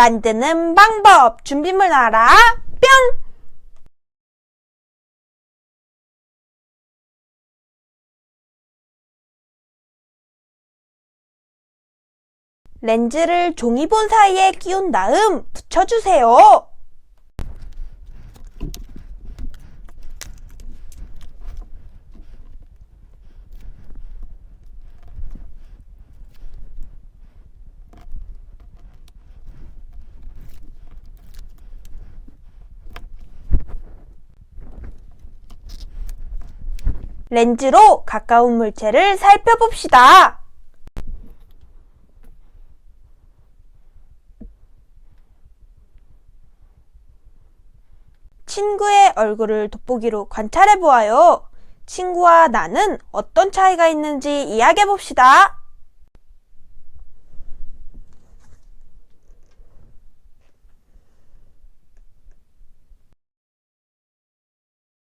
만드는 방법 준비물 알아? 뿅! 렌즈를 종이본 사이에 끼운 다음 붙여주세요. 렌즈로 가까운 물체를 살펴봅시다. 친구의 얼굴을 돋보기로 관찰해 보아요. 친구와 나는 어떤 차이가 있는지 이야기해 봅시다.